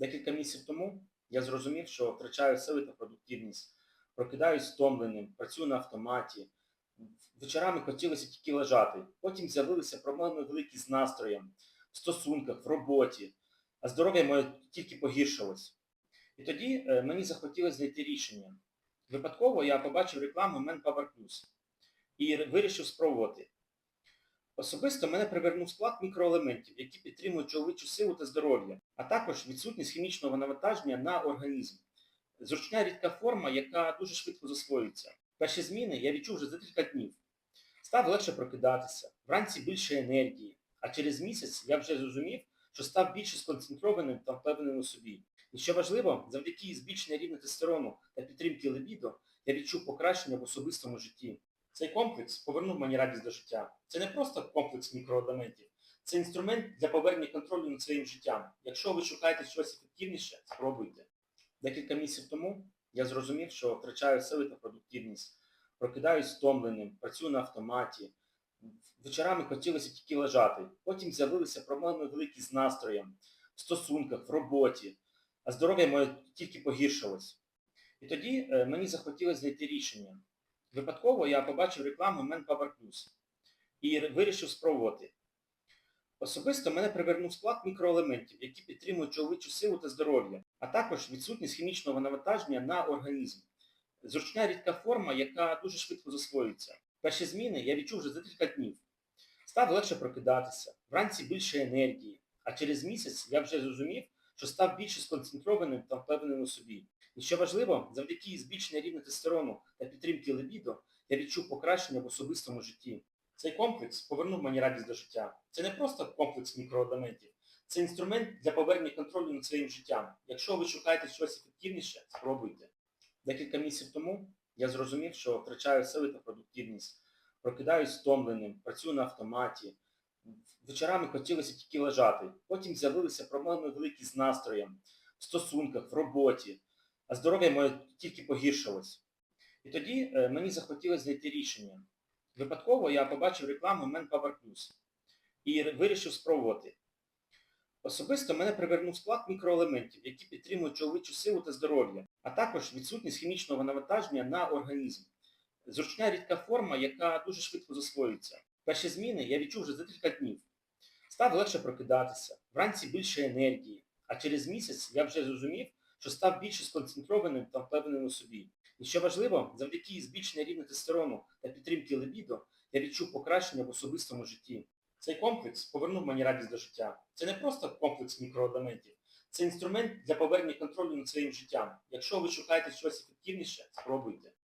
Декілька місяців тому я зрозумів, що втрачаю сили та продуктивність, прокидаюсь стомленим, працюю на автоматі. Вечорами хотілося тільки лежати. Потім з'явилися проблеми великі з настроєм, в стосунках, в роботі, а здоров'я моє тільки погіршилось. І тоді е, мені захотілося знайти рішення. Випадково я побачив рекламу Manpower Plus і вирішив спробувати. Особисто мене привернув склад мікроелементів, які підтримують чоловічу силу та здоров'я, а також відсутність хімічного навантаження на організм. Зручна рідка форма, яка дуже швидко засвоюється. Перші зміни я відчув вже за кілька днів. Став легше прокидатися, вранці більше енергії, а через місяць я вже зрозумів, що став більше сконцентрованим та впевненим у собі. І що важливо, завдяки збільшенню рівня тестостерону та підтримки лебідо я відчув покращення в особистому житті. Цей комплекс повернув мені радість до життя. Це не просто комплекс мікроелементів, це інструмент для повернення контролю над своїм життям. Якщо ви шукаєте щось ефективніше, спробуйте. Декілька місяців тому я зрозумів, що втрачаю сили та продуктивність, прокидаюсь стомленим, працюю на автоматі. Вечорами хотілося тільки лежати. Потім з'явилися проблеми великі з настроєм, в стосунках, в роботі, а здоров'я моє тільки погіршилось. І тоді е, мені захотілося знайти рішення. Випадково я побачив рекламу Manpower Plus і вирішив спробувати. Особисто мене привернув склад мікроелементів, які підтримують чоловічу силу та здоров'я, а також відсутність хімічного навантаження на організм. Зручна рідка форма, яка дуже швидко засвоюється. Перші зміни я відчув вже за кілька днів. Став легше прокидатися, вранці більше енергії, а через місяць я вже зрозумів, що став більше сконцентрованим та впевненим у собі. І що важливо, завдяки збільшенню рівня тестостерону та підтримки лебідо я відчув покращення в особистому житті. Цей комплекс повернув мені радість до життя. Це не просто комплекс мікроелементів, це інструмент для повернення контролю над своїм життям. Якщо ви шукаєте щось ефективніше, спробуйте. Декілька місяців тому я зрозумів, що втрачаю сили та продуктивність, прокидаюсь стомленим, працюю на автоматі. Вечорами хотілося тільки лежати. Потім з'явилися проблеми великі з настроєм, в стосунках, в роботі, а здоров'я моє тільки погіршилось. І тоді е, мені захотілося знайти рішення. Випадково я побачив рекламу Manpower Plus і вирішив спробувати. Особисто мене привернув склад мікроелементів, які підтримують чоловічу силу та здоров'я, а також відсутність хімічного навантаження на організм. Зручна рідка форма, яка дуже швидко засвоюється. Перші зміни я відчув вже за кілька днів. Став легше прокидатися, вранці більше енергії, а через місяць я вже зрозумів, що став більше сконцентрованим та впевненим у собі. І що важливо, завдяки збільшенню рівня тестостерону та підтримки лебідо я відчув покращення в особистому житті. Цей комплекс повернув мені радість до життя. Це не просто комплекс мікроелементів, це інструмент для повернення контролю над своїм життям. Якщо ви шукаєте щось ефективніше, спробуйте.